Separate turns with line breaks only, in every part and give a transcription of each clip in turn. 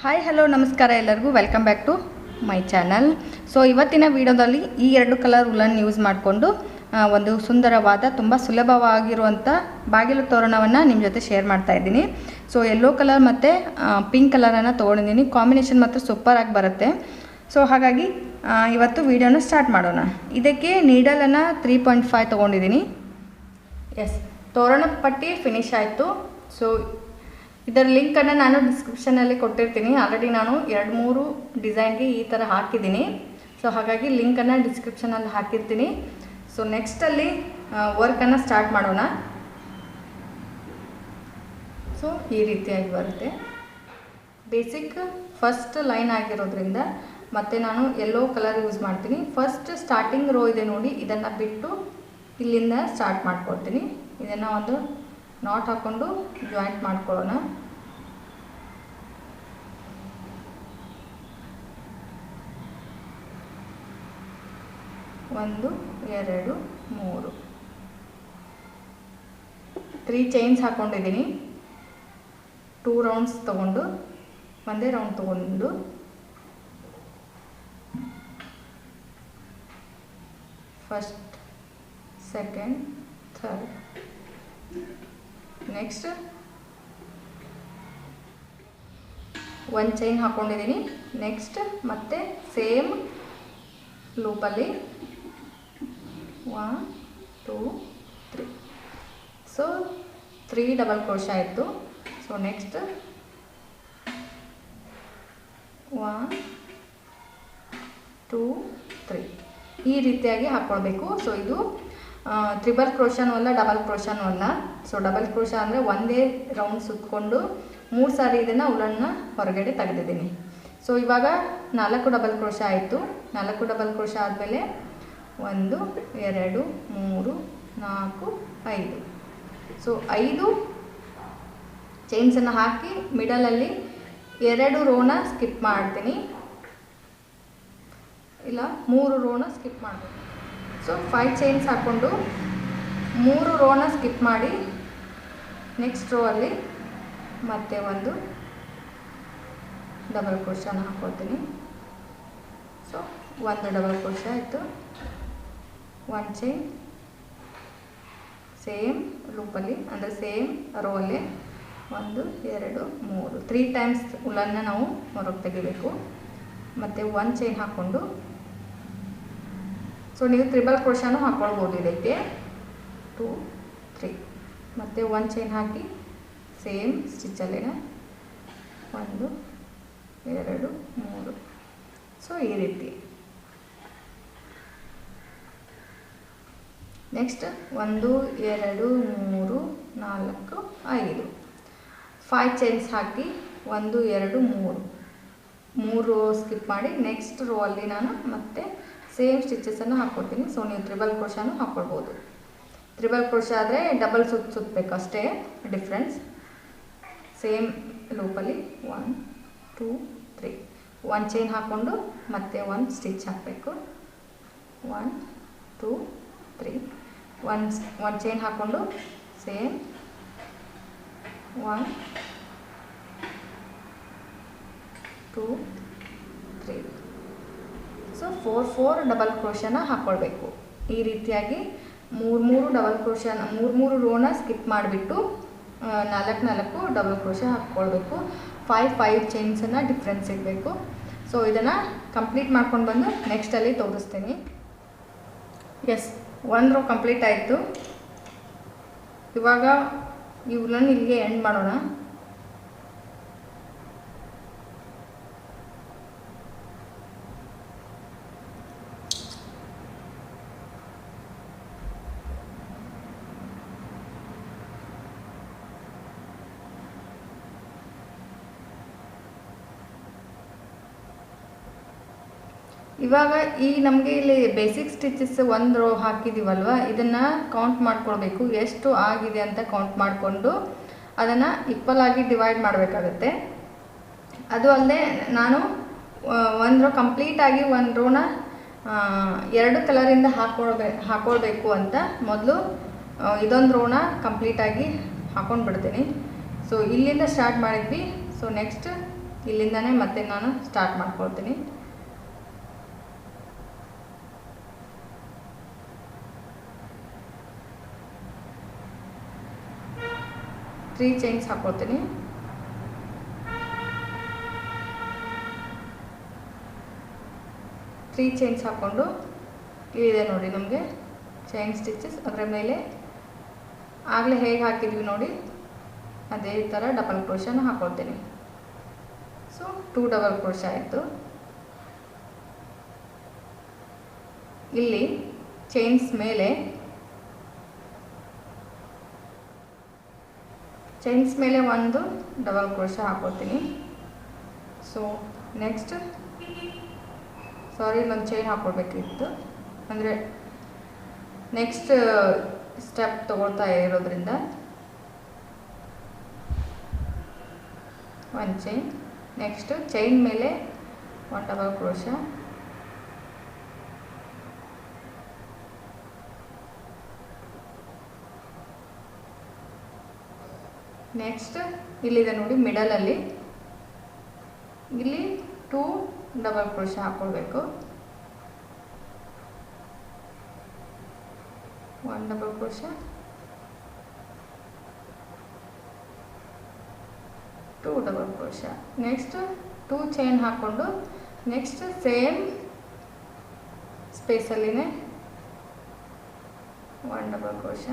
Hi hello ನಮಸ್ಕಾರ ಎಲ್ಲರಿಗೂ. Welcome back to my channel so ಇವತ್ತಿನ ವಿಡಿಯೋದಲ್ಲಿ ಈ ಎರಡು ಕಲರ್ ಉಲನ್ ಯೂಸ್ ಮಾಡಿಕೊಂಡು ಒಂದು ಸುಂದರವಾದ, ತುಂಬ ಸುಲಭವಾಗಿರುವಂಥ ಬಾಗಿಲು ತೋರಣವನ್ನು ನಿಮ್ಮ ಜೊತೆ ಶೇರ್ ಮಾಡ್ತಾ ಇದ್ದೀನಿ. ಸೊ ಯೆಲ್ಲೋ ಕಲರ್ ಮತ್ತು ಪಿಂಕ್ ಕಲರನ್ನು ತೊಗೊಂಡಿದ್ದೀನಿ. ಕಾಂಬಿನೇಷನ್ ಮಾತ್ರ ಸೂಪರಾಗಿ ಬರುತ್ತೆ. ಸೊ ಹಾಗಾಗಿ ಇವತ್ತು ವಿಡಿಯೋನ ಸ್ಟಾರ್ಟ್ ಮಾಡೋಣ. ಇದಕ್ಕೆ ನೀಡಲನ್ನು ತ್ರೀ ಪಾಯಿಂಟ್ ಫೈವ್ ತೊಗೊಂಡಿದ್ದೀನಿ. ಎಸ್ ತೋರಣ ಪಟ್ಟಿ ಫಿನಿಶ್ ಆಯಿತು. ಸೊ ಇದರ ಲಿಂಕನ್ನು ನಾನು ಡಿಸ್ಕ್ರಿಪ್ಷನಲ್ಲಿ ಕೊಟ್ಟಿರ್ತೀನಿ. ಆಲ್ರೆಡಿ ನಾನು ಎರಡು ಮೂರು ಡಿಸೈನ್ಗೆ ಈ ಥರ ಹಾಕಿದ್ದೀನಿ. ಸೊ ಹಾಗಾಗಿ ಲಿಂಕನ್ನು ಡಿಸ್ಕ್ರಿಪ್ಷನಲ್ಲಿ ಹಾಕಿರ್ತೀನಿ. ಸೊ ನೆಕ್ಸ್ಟಲ್ಲಿ ವರ್ಕನ್ನು ಸ್ಟಾರ್ಟ್ ಮಾಡೋಣ. ಸೊ ಈ ರೀತಿಯಾಗಿ ಬರುತ್ತೆ. ಬೇಸಿಕ್ ಫಸ್ಟ್ ಲೈನ್ ಆಗಿರೋದ್ರಿಂದ ಮತ್ತು ನಾನು ಎಲ್ಲೋ ಕಲರ್ ಯೂಸ್ ಮಾಡ್ತೀನಿ. ಫಸ್ಟ್ ಸ್ಟಾರ್ಟಿಂಗ್ ರೋ ಇದೆ ನೋಡಿ. ಇದನ್ನು ಬಿಟ್ಟು ಇಲ್ಲಿಂದ ಸ್ಟಾರ್ಟ್ ಮಾಡ್ಕೊಳ್ತೀನಿ ಇದನ್ನು ಒಂದು ನಾಟ್ ಹಾಕ್ಕೊಂಡು ಜಾಯಿಂಟ್ ಮಾಡ್ಕೊಳ್ಳೋಣ. ಒಂದು, ಎರಡು, ಮೂರು. ತ್ರೀ ಚೈನ್ಸ್ ಹಾಕ್ಕೊಂಡಿದ್ದೀನಿ ಟೂ ರೌಂಡ್ಸ್ ತಗೊಂಡು, ಒಂದೇ ರೌಂಡ್ ತೊಗೊಂಡು. ಫಸ್ಟ್ ಸೆಕೆಂಡ್ ಥರ್ಡ್ ನೆಕ್ಸ್ಟ್ ಒಂದು ಚೈನ್ ಹಾಕ್ಕೊಂಡಿದ್ದೀನಿ ನೆಕ್ಸ್ಟ್ ಮತ್ತೆ same ಲೂಪಲ್ಲಿ one two three so three double crochet ಆಯಿತು. So next one two three ಈ ರೀತಿಯಾಗಿ ಹಾಕ್ಕೊಳ್ಬೇಕು ಸೊ ಇದು ತ್ರಿಬಲ್ ಕ್ರೋಶನ್ ಅಲ್ಲ ಡಬಲ್ ಕ್ರೋಶನ್ ಅಲ್ಲ. ಸೊ ಡಬಲ್ ಕ್ರೋಶ ಅಂದರೆ ಒಂದೇ ರೌಂಡ್ ಸುತ್ತಕೊಂಡು ಮೂರು ಸಾರಿ ಇದನ್ನು ಉಲನ್ನ ಹೊರಗಡೆ ತೆಗೆದಿದ್ದೀನಿ. ಸೊ ಇವಾಗ ನಾಲ್ಕು ಡಬಲ್ ಕ್ರೋಶ ಆಯಿತು. ನಾಲ್ಕು ಡಬಲ್ ಕ್ರೋಶ ಆದಮೇಲೆ ಒಂದು, ಎರಡು, ಮೂರು, ನಾಲ್ಕು, ಐದು. ಸೊ ಐದು ಚೈನ್ಸನ್ನು ಹಾಕಿ ಮಿಡಲಲ್ಲಿ ಎರಡು ರೋನ ಸ್ಕಿಪ್ ಮಾಡ್ತೀನಿ. ಇಲ್ಲ, ಮೂರು ರೋನ ಸ್ಕಿಪ್ ಮಾಡಬೇಕು ಸೊ ಫೈವ್ ಚೈನ್ಸ್ ಹಾಕ್ಕೊಂಡು ಮೂರು ರೋನ ಸ್ಕಿಪ್ ಮಾಡಿ ನೆಕ್ಸ್ಟ್ ರೋ ಅಲ್ಲಿ ಮತ್ತೆ ಒಂದು ಡಬಲ್ ಕ್ರೋಶನ ಹಾಕ್ಕೊಳ್ತೀನಿ ಸೊ ಒಂದು ಡಬಲ್ ಕ್ರೋಶ ಆಯಿತು. ಒನ್ ಚೈನ್ ಸೇಮ್ ಲೂಪಲ್ಲಿ ಅಂದರೆ ಸೇಮ್ ರೋ ಅಲ್ಲಿ. ಒಂದು, ಎರಡು, ಮೂರು. ತ್ರೀ ಟೈಮ್ಸ್ ಉಲನ್ನ ನಾವು ಹೊರಗೆ ತೆಗಿಬೇಕು. ಮತ್ತು ಒನ್ ಚೈನ್ ಹಾಕ್ಕೊಂಡು ಸೊ ನೀವು ತ್ರಿಬಲ್ ಕ್ರೋಶನೂ ಹಾಕ್ಕೊಳ್ಬೋದು ಇದಕ್ಕೆ. ಟೂ ತ್ರೀ ಮತ್ತು ಒನ್ ಚೈನ್ ಹಾಕಿ ಸೇಮ್ ಸ್ಟಿಚ್ಚಲ್ಲೇ ಒಂದು, ಎರಡು, ಮೂರು. ಸೊ ಈ ರೀತಿ. ನೆಕ್ಸ್ಟ್ ಒಂದು, ಎರಡು, ಮೂರು, ನಾಲ್ಕು, ಐದು. ಫೈವ್ ಚೈನ್ಸ್ ಹಾಕಿ ಒಂದು, ಎರಡು, ಮೂರು. ಮೂರು ಸ್ಕಿಪ್ ಮಾಡಿ ನೆಕ್ಸ್ಟ್ ರೋ ಅಲ್ಲಿ ನಾನು ಮತ್ತೆ ಸೇಮ್ ಸ್ಟಿಚಸನ್ನು ಹಾಕ್ಕೊಡ್ತೀನಿ ಸೊ ನೀವು ತ್ರಿಬಲ್ ಕ್ರೋಶನೂ ಹಾಕ್ಕೊಳ್ಬೋದು ತ್ರಿಬಲ್ ಕ್ರೋಶ ಆದರೆ ಡಬಲ್ ಸುತ್ತ ಸುತ್ತಬೇಕು ಅಷ್ಟೇ difference same ಲೂಪಲ್ಲಿ one two three one chain ಹಾಕ್ಕೊಂಡು ಮತ್ತೆ ಒಂದು ಸ್ಟಿಚ್ ಹಾಕಬೇಕು. One two three one one chain ಹಾಕ್ಕೊಂಡು same one two four four double ಕ್ರೋಶನ ಹಾಕ್ಕೊಳ್ಬೇಕು ಈ ರೀತಿಯಾಗಿ ಮೂರು ಮೂರು ಡಬಲ್ ಕ್ರೋಶನ ಮೂರು ಮೂರು ರೋನ ಸ್ಕಿಪ್ ಮಾಡಿಬಿಟ್ಟು ನಾಲ್ಕು ನಾಲ್ಕು ಡಬಲ್ ಕ್ರೋಶ ಹಾಕ್ಕೊಳ್ಬೇಕು ಫೈವ್ ಫೈವ್ ಚೈನ್ಸನ್ನು ಡಿಫ್ರೆನ್ಸ್ ಇರಬೇಕು ಸೊ ಇದನ್ನು ಕಂಪ್ಲೀಟ್ ಮಾಡ್ಕೊಂಡು ಬಂದು ನೆಕ್ಸ್ಟಲ್ಲಿ ತೋರಿಸ್ತೀನಿ. ಎಸ್ ಒಂದು ರೋ ಕಂಪ್ಲೀಟ್ ಆಯಿತು. ಇವಾಗ ಇವ್ರನ್ನ ಇಲ್ಲಿಗೆ ಎಂಡ್ ಮಾಡೋಣ. ಇವಾಗ ಈ ನಮಗೆ ಇಲ್ಲಿ ಬೇಸಿಕ್ ಸ್ಟಿಚಸ್ ಒಂದು ರೋ ಹಾಕಿದ್ದೀವಲ್ವ ಇದನ್ನು ಕೌಂಟ್ ಮಾಡ್ಕೊಳ್ಬೇಕು. ಎಷ್ಟು ಆಗಿದೆ ಅಂತ ಕೌಂಟ್ ಮಾಡಿಕೊಂಡು ಅದನ್ನು ಇಪ್ಪಲಾಗಿ ಡಿವೈಡ್ ಮಾಡಬೇಕಾಗತ್ತೆ. ಅದು ಅಲ್ಲದೆ ನಾನು ಒಂದು ರೋ ಕಂಪ್ಲೀಟಾಗಿ ಒಂದು ರೋನ ಎರಡು ಕಲರಿಂದ ಹಾಕೊಳ್ಬೇ ಹಾಕೊಳ್ಬೇಕು ಅಂತ ಮೊದಲು ಇದೊಂದು ರೋನ ಕಂಪ್ಲೀಟಾಗಿ ಹಾಕೊಂಡು ಬಿಡ್ತೀನಿ ಸೊ ಇಲ್ಲಿಂದ ಸ್ಟಾರ್ಟ್ ಮಾಡಿದ್ವಿ. ಸೊ ನೆಕ್ಸ್ಟ್ ಇಲ್ಲಿಂದನೇ ಮತ್ತೆ ನಾನು ಸ್ಟಾರ್ಟ್ ಮಾಡ್ಕೊಳ್ತೀನಿ. ತ್ರೀ ಚೈನ್ಸ್ ಹಾಕ್ಕೊಳ್ತೀನಿ ತ್ರೀ ಚೈನ್ಸ್ ಹಾಕ್ಕೊಂಡು, ಇಲ್ಲಿದೆ ನೋಡಿ ನಮಗೆ ಚೈನ್ ಸ್ಟಿಚಸ್ ಅದರ ಮೇಲೆ ಆಗಲೇ ಹೇಗೆ ಹಾಕಿದ್ವಿ ನೋಡಿ, ಅದೇ ಥರ ಡಬಲ್ ಕ್ರೋಶನ ಹಾಕ್ಕೊಳ್ತೀನಿ ಸೊ ಟೂ ಡಬಲ್ ಕ್ರೋಶ ಆಯಿತು. ಇಲ್ಲಿ ಚೈನ್ಸ್ ಮೇಲೆ ಚೈನ್ಸ್ ಮೇಲೆ ಒಂದು ಡಬಲ್ ಕ್ರೋಶ ಹಾಕೋತೀನಿ. ಸೊ ನೆಕ್ಸ್ಟ್ ಸಾರಿ ಇಲ್ಲೊಂದು ಚೈನ್ ಹಾಕ್ಕೊಳ್ಬೇಕಿತ್ತು ಅಂದರೆ ನೆಕ್ಸ್ಟ್ ಸ್ಟೆಪ್ ತೊಗೊಳ್ತಾ ಇರೋದ್ರಿಂದ ಒಂದು ಚೈನ್ ನೆಕ್ಸ್ಟ್ ಚೈನ್ ಮೇಲೆ ಒನ್ ಡಬಲ್ ಕ್ರೋಶ ನೆಕ್ಸ್ಟ್ ಇಲ್ಲಿದೆ ನೋಡಿ ಮಿಡಲಲ್ಲಿ ಇಲ್ಲಿ ಟೂ ಡಬಲ್ ಕ್ರೋಶ ಹಾಕ್ಕೊಳ್ಬೇಕು one double crochet two double crochet next two chain ಹಾಕ್ಕೊಂಡು next same ಸ್ಪೇಸಲ್ಲಿನೇ one double crochet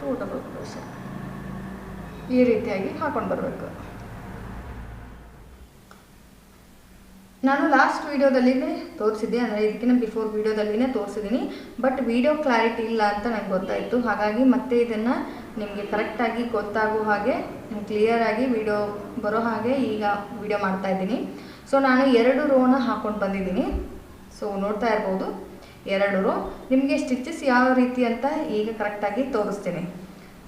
two double crochet ಈ ರೀತಿಯಾಗಿ ಹಾಕೊಂಡು ಬರಬೇಕು. ನಾನು ಲಾಸ್ಟ್ ವೀಡಿಯೋದಲ್ಲಿನೇ ತೋರಿಸಿದ್ದೆ, ಅಂದರೆ ಇದಕ್ಕಿಂತ ಬಿಫೋರ್ ವೀಡಿಯೋದಲ್ಲಿನೇ ತೋರಿಸಿದ್ದೀನಿ ಬಟ್ ವಿಡಿಯೋ ಕ್ಲಾರಿಟಿ ಇಲ್ಲ ಅಂತ ನನಗೆ ಗೊತ್ತಾಯಿತು. ಹಾಗಾಗಿ ಮತ್ತೆ ಇದನ್ನು ನಿಮಗೆ ಕರೆಕ್ಟಾಗಿ ಗೊತ್ತಾಗೋ ಹಾಗೆ ಕ್ಲಿಯರಾಗಿ ವಿಡಿಯೋ ಬರೋ ಹಾಗೆ ಈಗ ವಿಡಿಯೋ ಮಾಡ್ತಾ ಇದ್ದೀನಿ. ಸೊ ನಾನು ಎರಡು ರೋನ ಹಾಕೊಂಡು ಬಂದಿದ್ದೀನಿ. ಸೊ ನೋಡ್ತಾ ಇರ್ಬೋದು. ಎರಡು ರೋ ನಿಮಗೆ ಸ್ಟಿಚಸ್ ಯಾವ ರೀತಿ ಅಂತ ಈಗ ಕರೆಕ್ಟಾಗಿ ತೋರಿಸ್ತೀನಿ.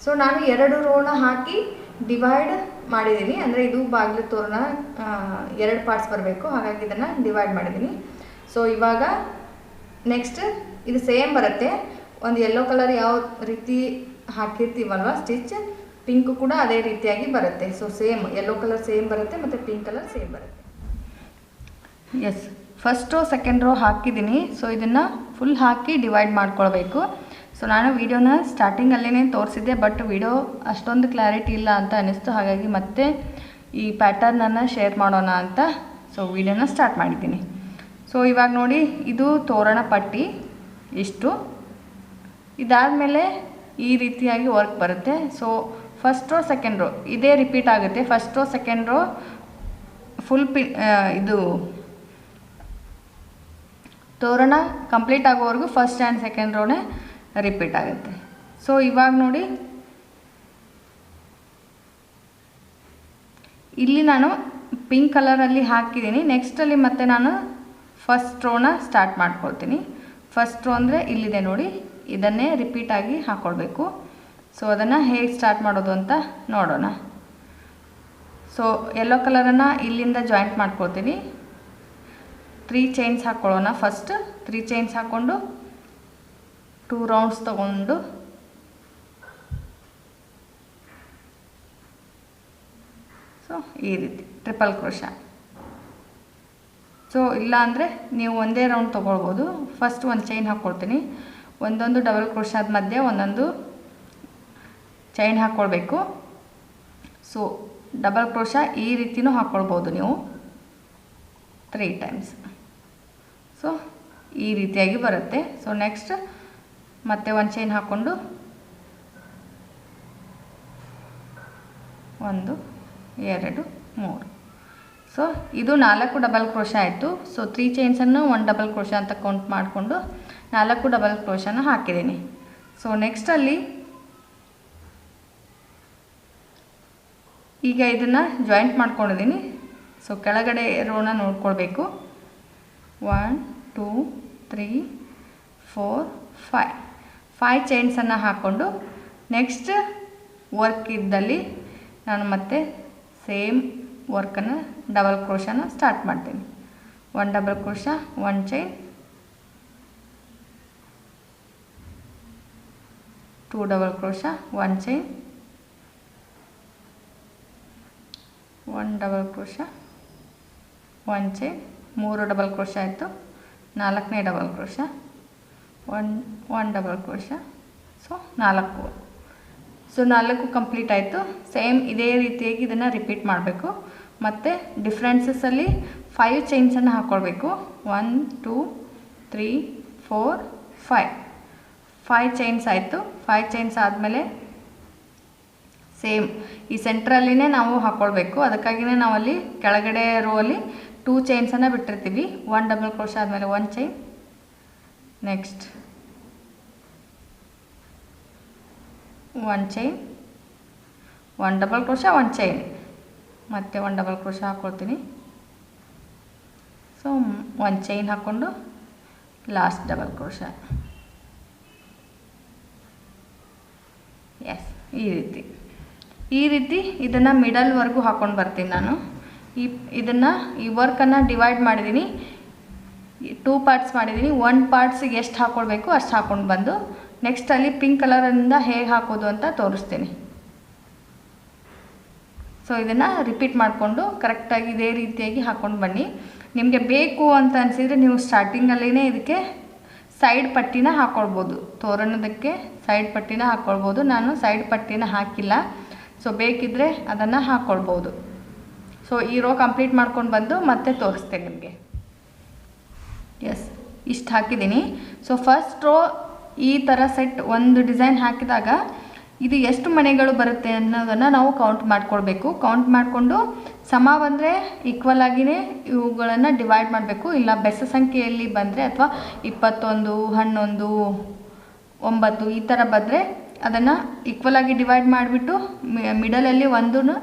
ಸೊ ನಾನು ಎರಡು ರೋನ ಹಾಕಿ ಡಿವೈಡ್ ಮಾಡಿದ್ದೀನಿ. ಅಂದರೆ ಇದು ಬಾಗಿಲು ತೋರಣ ಎರಡು ಪಾರ್ಟ್ಸ್ ಬರಬೇಕು. ಹಾಗಾಗಿ ಇದನ್ನು ಡಿವೈಡ್ ಮಾಡಿದ್ದೀನಿ. ಸೊ ಇವಾಗ ನೆಕ್ಸ್ಟ್ ಇದು ಸೇಮ್ ಬರುತ್ತೆ. ಒಂದು ಯೆಲ್ಲೋ ಕಲರ್ ಯಾವ ರೀತಿ ಹಾಕಿರ್ತೀವಲ್ವ ಸ್ಟಿಚ್ ಪಿಂಕ್ ಕೂಡ ಅದೇ ರೀತಿಯಾಗಿ ಬರುತ್ತೆ. So same yellow colour same ಬರುತ್ತೆ ಮತ್ತು ಪಿಂಕ್ ಕಲರ್ ಸೇಮ್ ಬರುತ್ತೆ. As first row second row ಹಾಕಿದ್ದೀನಿ. ಸೊ ಇದನ್ನು ಫುಲ್ ಹಾಕಿ ಡಿವೈಡ್ ಮಾಡ್ಕೊಳ್ಬೇಕು. ಸೊ ನಾನು ವೀಡಿಯೋನ ಸ್ಟಾರ್ಟಿಂಗಲ್ಲೇ ತೋರಿಸಿದ್ದೆ ಬಟ್ ವಿಡಿಯೋ ಅಷ್ಟೊಂದು ಕ್ಲಾರಿಟಿ ಇಲ್ಲ ಅಂತ ಅನ್ನಿಸ್ತು ಹಾಗಾಗಿ ಮತ್ತೆ ಈ ಪ್ಯಾಟರ್ನನ್ನು ಶೇರ್ ಮಾಡೋಣ ಅಂತ ಸೊ ವೀಡಿಯೋನ ಸ್ಟಾರ್ಟ್ ಮಾಡಿದ್ದೀನಿ. ಸೊ ಇವಾಗ ನೋಡಿ, ಇದು ತೋರಣ ಪಟ್ಟಿ, ಇಷ್ಟು. ಇದಾದಮೇಲೆ ಈ ರೀತಿಯಾಗಿ ವರ್ಕ್ ಬರುತ್ತೆ. So first row second row ಇದೇ ರಿಪೀಟ್ ಆಗುತ್ತೆ. First row second row full P ಇದು ತೋರಣ ಕಂಪ್ಲೀಟ್ ಆಗೋವರೆಗೂ ಫಸ್ಟ್ ಆ್ಯಂಡ್ ಸೆಕೆಂಡ್ ರೋನೇ ರಿಪೀಟ್ ಆಗುತ್ತೆ. ಸೊ ಇವಾಗ ನೋಡಿ. ಇಲ್ಲಿ ನಾನು ಪಿಂಕ್ ಕಲರಲ್ಲಿ ಹಾಕಿದ್ದೀನಿ. ನೆಕ್ಸ್ಟಲ್ಲಿ ಮತ್ತೆ ನಾನು ಫಸ್ಟ್ ರೋನ ಸ್ಟಾರ್ಟ್ ಮಾಡ್ಕೊಳ್ತೀನಿ. ಫಸ್ಟ್ ರೋ ಅಂದರೆ ಇಲ್ಲಿದೆ ನೋಡಿ. ಇದನ್ನೇ ರಿಪೀಟಾಗಿ ಹಾಕ್ಕೊಳ್ಬೇಕು ಸೊ ಅದನ್ನು ಹೇಗೆ ಸ್ಟಾರ್ಟ್ ಮಾಡೋದು ಅಂತ ನೋಡೋಣ. ಸೊ ಯೆಲ್ಲೋ ಕಲರನ್ನು ಇಲ್ಲಿಂದ ಜಾಯಿಂಟ್ ಮಾಡ್ಕೊಳ್ತೀನಿ. ತ್ರೀ ಚೈನ್ಸ್ ಹಾಕ್ಕೊಳ್ಳೋಣ ಫಸ್ಟ್ ತ್ರೀ ಚೈನ್ಸ್ ಹಾಕ್ಕೊಂಡು ಟೂ ರೌಂಡ್ಸ್ ತಗೊಂಡು ಸೊ ಈ ರೀತಿ ಟ್ರಿಪಲ್ ಕ್ರೋಶ. ಸೊ ಇಲ್ಲ ಅಂದರೆ ನೀವು ಒಂದೇ ರೌಂಡ್ ತೊಗೊಳ್ಬೋದು. ಫಸ್ಟ್ ಒಂದು ಚೈನ್ ಹಾಕ್ಕೊಳ್ತೀನಿ ಒಂದೊಂದು ಡಬಲ್ ಕ್ರೋಶಾದ ಮಧ್ಯೆ ಒಂದೊಂದು ಚೈನ್ ಹಾಕ್ಕೊಳ್ಬೇಕು ಸೊ ಡಬಲ್ ಕ್ರೋಶ ಈ ರೀತಿನೂ ಹಾಕ್ಕೊಳ್ಬೋದು ನೀವು. ತ್ರೀ ಟೈಮ್ಸ್ ಸೊ ಈ ರೀತಿಯಾಗಿ ಬರುತ್ತೆ. ಸೊ ನೆಕ್ಸ್ಟ್ ಮತ್ತೆ ಒಂದು ಚೈನ್ ಹಾಕ್ಕೊಂಡು ಒಂದು, ಎರಡು, ಮೂರು. ಸೊ ಇದು ನಾಲ್ಕು ಡಬಲ್ ಕ್ರೋಶ ಆಯಿತು. ಸೊ ತ್ರೀ ಚೈನ್ಸನ್ನು ಒನ್ ಡಬಲ್ ಕ್ರೋಶ ಅಂತ ಕೌಂಟ್ ಮಾಡಿಕೊಂಡು ನಾಲ್ಕು ಡಬಲ್ ಕ್ರೋಶನ ಹಾಕಿದ್ದೀನಿ. ಸೊ ನೆಕ್ಸ್ಟಲ್ಲಿ ಈಗ ಇದನ್ನು ಜಾಯಿಂಟ್ ಮಾಡ್ಕೊಂಡಿದ್ದೀನಿ. ಸೊ ಕೆಳಗಡೆ ರೋನ ನೋಡ್ಕೊಳ್ಬೇಕು. One two three four five five ಚೈನ್ಸನ್ನು ಹಾಕ್ಕೊಂಡು ನೆಕ್ಸ್ಟ್ ವರ್ಕ್ ಇದ್ದಲ್ಲಿ ನಾನು ಮತ್ತೆ ಸೇಮ್ ವರ್ಕನ್ನು ಡಬಲ್ ಕ್ರೋಶನ ಸ್ಟಾರ್ಟ್ ಮಾಡ್ತೀನಿ. One double crochet one chain two double crochet one chain one double crochet one chain ಮೂರು ಡಬಲ್ ಕ್ರೋಶ ಆಯಿತು, ನಾಲ್ಕನೇ double crochet one one double crochet so ನಾಲ್ಕು. ಸೊ ನಾಲ್ಕು ಕಂಪ್ಲೀಟ್ ಆಯಿತು. ಸೇಮ್ ಇದೇ ರೀತಿಯಾಗಿ ಇದನ್ನು ರಿಪೀಟ್ ಮಾಡಬೇಕು. ಮತ್ತು ಡಿಫ್ರೆನ್ಸಸ್ಸಲ್ಲಿ ಫೈವ್ ಚೈನ್ಸನ್ನು ಹಾಕ್ಕೊಳ್ಬೇಕು one two three four five five chains ಆಯಿತು. ಫೈವ್ ಚೈನ್ಸ್ ಆದಮೇಲೆ ಸೇಮ್ ಈ ಸೆಂಟ್ರಲ್ಲಿನೇ ನಾವು ಹಾಕ್ಕೊಳ್ಬೇಕು ಅದಕ್ಕಾಗಿಯೇ ನಾವಲ್ಲಿ ಕೆಳಗಡೆ ರೋ ಅಲ್ಲಿ ಟೂ ಚೈನ್ಸನ್ನು ಬಿಟ್ಟಿರ್ತೀವಿ. ಒನ್ ಡಬಲ್ ಕ್ರೋಶ ಆದಮೇಲೆ one chain next one chain one double crochet one chain ಮತ್ತೆ ಒನ್ ಡಬಲ್ ಕ್ರೋಶ ಹಾಕ್ಕೊಳ್ತೀನಿ ಸೊ ಒನ್ ಚೈನ್ ಹಾಕ್ಕೊಂಡು ಲಾಸ್ಟ್ ಡಬಲ್ ಕ್ರೋಶ ಎಸ್ ಈ ರೀತಿ. ಈ ರೀತಿ ಇದನ್ನು ಮಿಡಲ್ವರೆಗೂ ಹಾಕ್ಕೊಂಡು ಬರ್ತೀನಿ ನಾನು. ಈ, ಇದನ್ನು ಈ ವರ್ಕನ್ನು ಡಿವೈಡ್ ಮಾಡಿದ್ದೀನಿ ಟೂ ಪಾರ್ಟ್ಸ್ ಮಾಡಿದ್ದೀನಿ ಒನ್ ಪಾರ್ಟ್ಸಿಗೆ ಎಷ್ಟು ಹಾಕ್ಕೊಳ್ಬೇಕು ಅಷ್ಟು ಹಾಕ್ಕೊಂಡು ಬಂದು ನೆಕ್ಸ್ಟ್ ಅಲ್ಲಿ ಪಿಂಕ್ ಕಲರಿಂದ ಹೇಗೆ ಹಾಕೋದು ಅಂತ ತೋರಿಸ್ತೀನಿ. ಸೊ ಇದನ್ನು ರಿಪೀಟ್ ಮಾಡಿಕೊಂಡು ಕರೆಕ್ಟಾಗಿ ಇದೇ ರೀತಿಯಾಗಿ ಹಾಕ್ಕೊಂಡು ಬನ್ನಿ. ನಿಮಗೆ ಬೇಕು ಅಂತ ಅನಿಸಿದರೆ ನೀವು ಸ್ಟಾರ್ಟಿಂಗಲ್ಲೇ ಇದಕ್ಕೆ ಸೈಡ್ ಪಟ್ಟಿನ ಹಾಕ್ಕೊಳ್ಬೋದು ತೋರಣದಕ್ಕೆ ಸೈಡ್ ಪಟ್ಟಿನ ಹಾಕ್ಕೊಳ್ಬೋದು ನಾನು ಸೈಡ್ ಪಟ್ಟಿನ ಹಾಕಿಲ್ಲ. ಸೊ ಬೇಕಿದ್ದರೆ ಅದನ್ನು ಹಾಕ್ಕೊಳ್ಬೋದು ಸೊ ಈ ರೋ ಕಂಪ್ಲೀಟ್ ಮಾಡ್ಕೊಂಡು ಬಂದು ಮತ್ತೆ ತೋರಿಸ್ತೇನೆ ನಿಮಗೆ. ಎಸ್ ಇಷ್ಟು ಹಾಕಿದ್ದೀನಿ. ಸೊ ಫಸ್ಟ್ ರೋ ಈ ಥರ ಸೆಟ್ ಒಂದು ಡಿಸೈನ್ ಹಾಕಿದಾಗ ಇದು ಎಷ್ಟು ಮನೆಗಳು ಬರುತ್ತೆ ಅನ್ನೋದನ್ನು ನಾವು ಕೌಂಟ್ ಮಾಡ್ಕೊಳ್ಬೇಕು. ಕೌಂಟ್ ಮಾಡಿಕೊಂಡು ಸಮ ಬಂದರೆ ಈಕ್ವಲ್ ಆಗಿನೇ ಇವುಗಳನ್ನು ಡಿವೈಡ್ ಮಾಡಬೇಕು. ಇಲ್ಲ ಬೆಸ ಸಂಖ್ಯೆಯಲ್ಲಿ ಬಂದರೆ ಅಥವಾ ಇಪ್ಪತ್ತೊಂದು, ಹನ್ನೊಂದು, ಒಂಬತ್ತು ಈ ಥರ ಬಂದರೆ ಅದನ್ನು ಈಕ್ವಲ್ ಆಗಿ ಡಿವೈಡ್ ಮಾಡಿಬಿಟ್ಟು ಮಿಡಲಲ್ಲಿ ಒಂದನ್ನು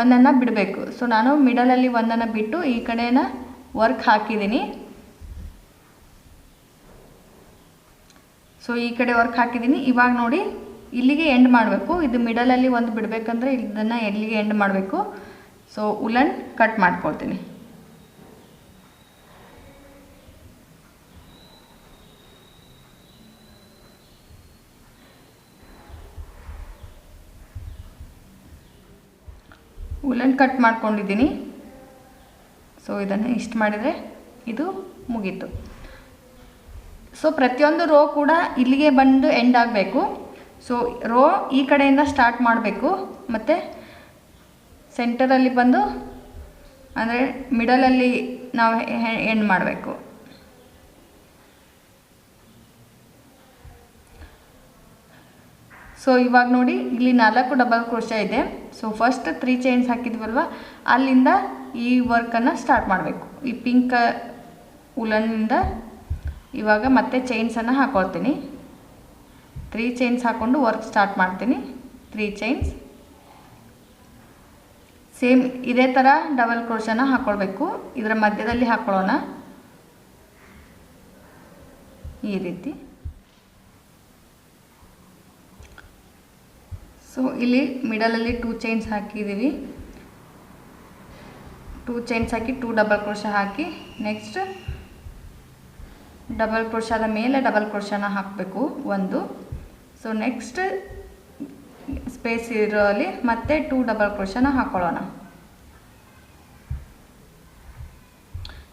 ಒಂದನ್ನು ಬಿಡಬೇಕು. ಸೊ ನಾನು ಮಿಡಲಲ್ಲಿ ಒಂದನ್ನು ಬಿಟ್ಟು ಈ ಕಡೆನ ವರ್ಕ್ ಹಾಕಿದ್ದೀನಿ. ಸೊ ಈ ಕಡೆ ವರ್ಕ್ ಹಾಕಿದ್ದೀನಿ ಇವಾಗ ನೋಡಿ ಇಲ್ಲಿಗೆ ಎಂಡ್ ಮಾಡಬೇಕು. ಇದು ಮಿಡಲಲ್ಲಿ ಒಂದು ಬಿಡಬೇಕಂದ್ರೆ ಇದನ್ನು ಎಲ್ಲಿಗೆ ಎಂಡ್ ಮಾಡಬೇಕು? ಸೊ ಉಲನ್ ಕಟ್ ಮಾಡ್ಕೊಳ್ತೀನಿ. ಉಲನ್ ಕಟ್ ಮಾಡ್ಕೊಂಡಿದ್ದೀನಿ ಸೊ ಇದನ್ನು ಇಷ್ಟು ಮಾಡಿದರೆ ಇದು ಮುಗೀತು. ಸೊ ಪ್ರತಿಯೊಂದು ರೋ ಕೂಡ ಇಲ್ಲಿಗೆ ಬಂದು ಎಂಡ್ ಆಗಬೇಕು. ಸೊ ರೋ ಈ ಕಡೆಯಿಂದ ಸ್ಟಾರ್ಟ್ ಮಾಡಬೇಕು. ಮತ್ತು ಸೆಂಟರಲ್ಲಿ ಬಂದು ಅಂದರೆ ಮಿಡಲಲ್ಲಿ ನಾವು ಎಂಡ್ ಮಾಡಬೇಕು. ಸೊ ಇವಾಗ ನೋಡಿ, ಇಲ್ಲಿ ನಾಲ್ಕು ಡಬಲ್ ಕ್ರೋಶ ಇದೆ. ಸೊ ಫಸ್ಟ್ ತ್ರೀ ಚೈನ್ಸ್ ಹಾಕಿದ್ವಲ್ವ? ಅಲ್ಲಿಂದ ಈ ವರ್ಕನ್ನು ಸ್ಟಾರ್ಟ್ ಮಾಡಬೇಕು. ಈ ಪಿಂಕ್ ಉಲನ್ನಿಂದ ಇವಾಗ ಮತ್ತೆ ಚೈನ್ಸನ್ನು ಹಾಕೊಳ್ತೀನಿ. ತ್ರೀ ಚೈನ್ಸ್ ಹಾಕ್ಕೊಂಡು ವರ್ಕ್ ಸ್ಟಾರ್ಟ್ ಮಾಡ್ತೀನಿ. ತ್ರೀ ಚೈನ್ಸ್ ಸೇಮ್ ಇದೇ ಥರ ಡಬಲ್ ಕ್ರೋಶನ ಹಾಕ್ಕೊಳ್ಬೇಕು ಇದರ ಮಧ್ಯದಲ್ಲಿ ಹಾಕ್ಕೊಳ್ಳೋಣ ಈ ರೀತಿ. ಸೊ ಇಲ್ಲಿ ಮಿಡಲಲ್ಲಿ ಟೂ ಚೈನ್ಸ್ ಹಾಕಿದ್ದೀವಿ ಟೂ ಚೈನ್ಸ್ ಹಾಕಿ ಟೂ ಡಬಲ್ ಕ್ರೋಶ ಹಾಕಿ ನೆಕ್ಸ್ಟ್ ಡಬಲ್ ಕ್ರೋಶದ ಮೇಲೆ ಡಬಲ್ ಕ್ರೋಶನ ಹಾಕಬೇಕು, ಒಂದು. ಸೊ ನೆಕ್ಸ್ಟ್ ಸ್ಪೇಸ್ ಇರೋಲ್ಲಿ ಮತ್ತೆ ಟೂ ಡಬಲ್ ಕ್ರೋಶನ ಹಾಕೊಳ್ಳೋಣ.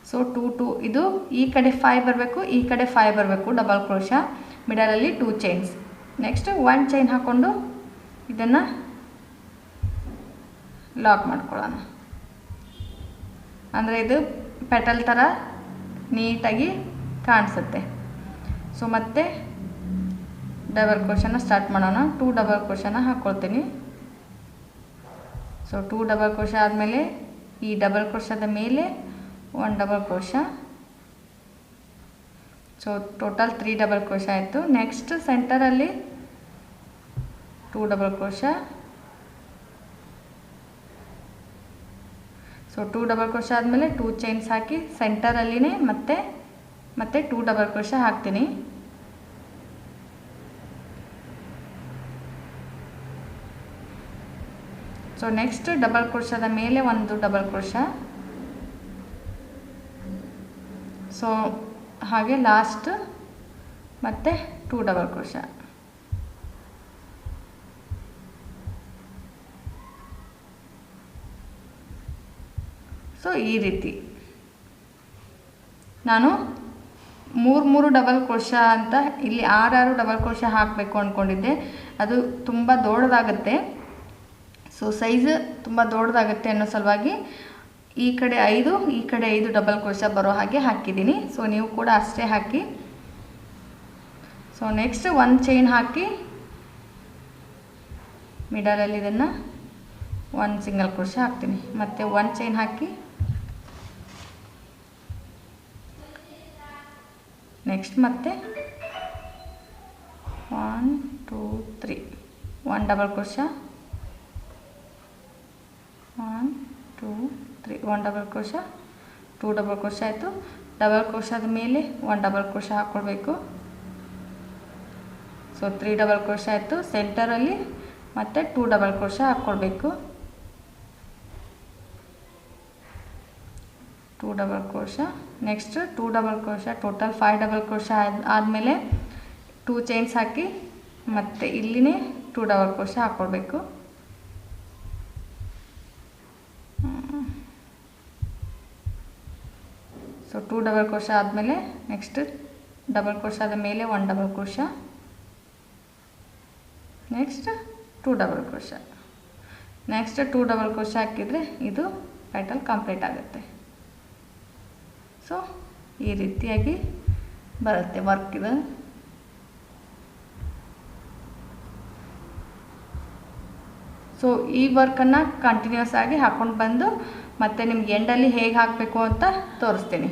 ಸೊ ಟೂ ಟೂ ಇದು ಈ ಕಡೆ ಫೈವ್ ಬರಬೇಕು, ಈ ಕಡೆ ಫೈವ್ ಬರಬೇಕು double crochet ಮಿಡಲಲ್ಲಿ two chains next one chain ಹಾಕ್ಕೊಂಡು ಇದನ್ನು ಲಾಕ್ ಮಾಡ್ಕೊಳ್ಳೋಣ. ಅಂದರೆ ಇದು ಪೆಟಲ್ ಥರ ನೀಟಾಗಿ ಕಾಣಿಸುತ್ತೆ. ಸೊ ಮತ್ತೆ ಡಬಲ್ ಕ್ರೋಶನ ಸ್ಟಾರ್ಟ್ ಮಾಡೋಣ. ಟೂ ಡಬಲ್ ಕ್ರೋಶನ ಹಾಕ್ಕೊಳ್ತೀನಿ ಸೊ ಟೂ ಡಬಲ್ ಕ್ರೋಶ ಆದಮೇಲೆ ಈ ಡಬಲ್ ಕ್ರೋಶದ ಮೇಲೆ one double crochet so total three double crochet ಆಯಿತು. Next ಸೆಂಟರಲ್ಲಿ two double crochet so two double crochet ಆದಮೇಲೆ ಟೂ ಚೈನ್ಸ್ ಹಾಕಿ ಸೆಂಟರಲ್ಲಿನೇ ಮತ್ತೆ ಮತ್ತು ಟೂ ಡಬಲ್ ಕ್ರೋಶ ಹಾಕ್ತೀನಿ. ಸೊ ನೆಕ್ಸ್ಟ್ ಡಬಲ್ ಕ್ರೋಶದ ಮೇಲೆ ಒಂದು ಡಬಲ್ ಕ್ರೋಶ ಸೊ ಹಾಗೆ ಲಾಸ್ಟ್ ಮತ್ತೆ ಟೂ ಡಬಲ್ ಕ್ರೋಶ ಸೊ ಈ ರೀತಿ. ನಾನು ಮೂರು ಮೂರು ಡಬಲ್ ಕ್ರೋಶ ಅಂತ ಇಲ್ಲಿ ಆರಾರು ಡಬಲ್ ಕ್ರೋಶ ಹಾಕಬೇಕು ಅಂದ್ಕೊಂಡಿದ್ದೆ ಅದು ತುಂಬ ದೊಡ್ಡದಾಗುತ್ತೆ. ಸೊ ಸೈಜ್ ತುಂಬ ದೊಡ್ಡದಾಗುತ್ತೆ ಅನ್ನೋ ಸಲುವಾಗಿ ಈ ಕಡೆ ಐದು, ಈ ಕಡೆ ಐದು ಡಬಲ್ ಕ್ರೋಶ ಬರೋ ಹಾಗೆ ಹಾಕಿದ್ದೀನಿ. ಸೊ ನೀವು ಕೂಡ ಅಷ್ಟೇ ಹಾಕಿ. ಸೊ ನೆಕ್ಸ್ಟ್ ಒಂದು ಚೈನ್ ಹಾಕಿ. ಮಿಡಲಲ್ಲಿ ಇದನ್ನು ಒಂದು ಸಿಂಗಲ್ ಕ್ರೋಶ ಹಾಕ್ತೀನಿ. ಮತ್ತು ಒಂದು ಚೈನ್ ಹಾಕಿ. ನೆಕ್ಸ್ಟ್ ಮತ್ತೆ? One two three one double crochet one two three one double crochet two double crochet ಆಯಿತು. ಡಬಲ್ ಕ್ರೋಶದ ಮೇಲೆ ಒನ್ ಡಬಲ್ ಕ್ರೋಶ ಹಾಕ್ಕೊಳ್ಬೇಕು ಸೊ ತ್ರೀ ಡಬಲ್ ಕ್ರೋಶ ಆಯಿತು. ಸೆಂಟರಲ್ಲಿ ಮತ್ತು ಟೂ ಡಬಲ್ ಕ್ರೋಶ ಹಾಕ್ಕೊಳ್ಬೇಕು two double crochet next two double crochet total five double crochet ಆದ, ಆದಮೇಲೆ ಟೂ ಚೈನ್ಸ್ ಹಾಕಿ ಮತ್ತು ಇಲ್ಲಿನೇ ಟೂ ಡಬಲ್ ಕ್ರೋಶ ಹಾಕ್ಕೊಳ್ಬೇಕು ಸೊ ಟೂ ಡಬಲ್ ಕ್ರೋಶ ಆದಮೇಲೆ ನೆಕ್ಸ್ಟ್ ಡಬಲ್ ಕ್ರೋಶ ಆದ ಮೇಲೆ one double crochet next two double crochet next two double crochet ಹಾಕಿದರೆ ಇದು ಪ್ಯಾಟಲ್ ಕಂಪ್ಲೀಟ್ ಆಗುತ್ತೆ. ಸೊ ಈ ರೀತಿಯಾಗಿ ಬರುತ್ತೆ ವರ್ಕ್ ಇದು. ಸೊ ಈ ವರ್ಕನ್ನು ಕಂಟಿನ್ಯೂಸ್ ಆಗಿ ಹಾಕ್ಕೊಂಡು ಬಂದು ಮತ್ತೆ ನಿಮ್ಗೆ ಎಂಡಲ್ಲಿ ಹೇಗೆ ಹಾಕಬೇಕು ಅಂತ ತೋರಿಸ್ತೀನಿ.